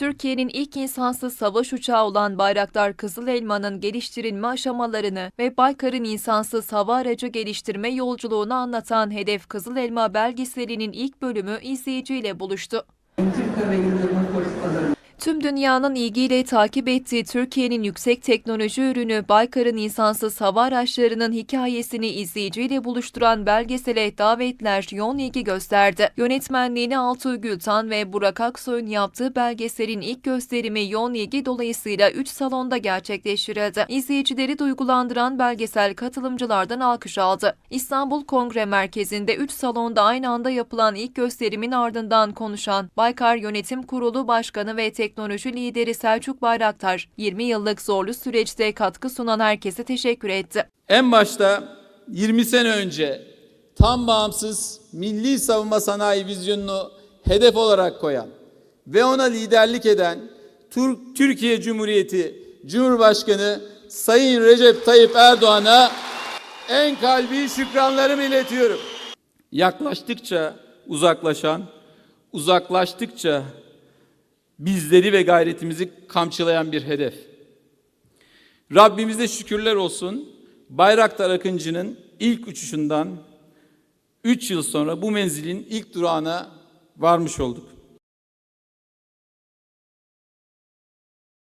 Türkiye'nin ilk insansız savaş uçağı olan Bayraktar Kızıl Elma'nın geliştirilme aşamalarını ve Baykar'ın insansız hava aracı geliştirme yolculuğunu anlatan Hedef Kızıl Elma belgeselinin ilk bölümü izleyiciyle buluştu. Tüm dünyanın ilgiyle takip ettiği Türkiye'nin yüksek teknoloji ürünü Baykar'ın insansız hava araçlarının hikayesini izleyiciyle buluşturan belgesele davetler yoğun ilgi gösterdi. Yönetmenliğini Altuğ Gültan ve Burak Aksoy'un yaptığı belgeselin ilk gösterimi yoğun ilgi dolayısıyla 3 salonda gerçekleştirildi. İzleyicileri duygulandıran belgesel katılımcılardan alkış aldı. İstanbul Kongre Merkezi'nde 3 salonda aynı anda yapılan ilk gösterimin ardından konuşan Baykar Yönetim Kurulu Başkanı ve teknoloji lideri Selçuk Bayraktar, 20 yıllık zorlu süreçte katkı sunan herkese teşekkür etti. En başta 20 sene önce tam bağımsız milli savunma sanayi vizyonunu hedef olarak koyan ve ona liderlik eden Tur- Türkiye Cumhuriyeti Cumhurbaşkanı Sayın Recep Tayyip Erdoğan'a en kalbi şükranlarımı iletiyorum. Yaklaştıkça uzaklaşan, uzaklaştıkça bizleri ve gayretimizi kamçılayan bir hedef. Rabbimize şükürler olsun. Bayraktar Akıncı'nın ilk uçuşundan 3 yıl sonra bu menzilin ilk durağına varmış olduk.